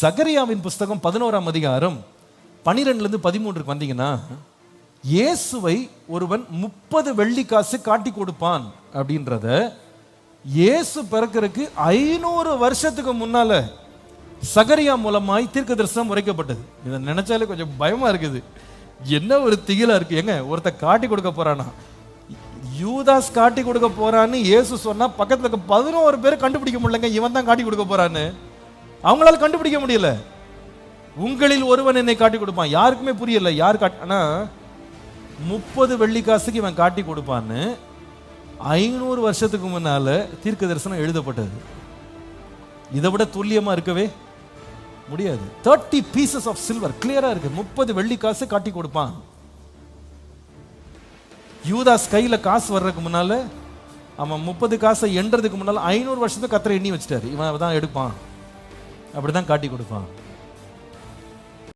சகரியாவின் புஸ்தகம் பதினோராம் அதிகாரம் பனிரெண்டுலேருந்து பதிமூன்றுக்கு வந்தீங்கன்னா இயேசுவை ஒருவன் முப்பது வெள்ளி காசு காட்டி கொடுப்பான் அப்படின்றத இயேசு பிறக்கிறதுக்கு ஐநூறு வருஷத்துக்கு முன்னால சகரியா மூலமாய் தீர்க்க தரிசனம் உரைக்கப்பட்டது இதை நினைச்சாலே கொஞ்சம் பயமா இருக்குது. என்ன ஒரு திகிலா இருக்கு. ஏங்க ஒருத்த காட்டி கொடுக்க போறானா? யூதாஸ் காட்டி கொடுக்க போறான்னு இயேசு சொன்னா பக்கத்துல இருக்க பதினோரு பேர் கண்டுபிடிக்க முடியலங்க. இவன் தான் காட்டி கொடுக்க போறான்னு. அவங்களால கண்டுபிடிக்க முடியல. உங்களில் ஒருவன் என்னை காட்டி கொடுப்பான். யாருக்குமே புரியல. யார் காட்டினா ஆனா முப்பது வெள்ளி காசுக்கு இவன் காட்டி கொடுப்பான்னு ஐநூறு வருஷத்துக்கு முன்னால தீர்க்க தரிசனம் எழுதப்பட்டது. இதை விட துல்லியமா இருக்கவே முடியாது. தேர்ட்டி பீசஸ் ஆஃப் சில்வர் கிளியரா இருக்கு. முப்பது வெள்ளி காசு காட்டி கொடுப்பான். யூதாஸ் கையில காசு வர்றதுக்கு முன்னால அவன் முப்பது காசை எண்றதுக்கு முன்னால ஐநூறு வருஷத்துக்கு கத்திர எண்ணி வச்சிட்டாரு. இவன் தான் எடுப்பான். அப்படிதான் காட்டி கொடுப்பான்.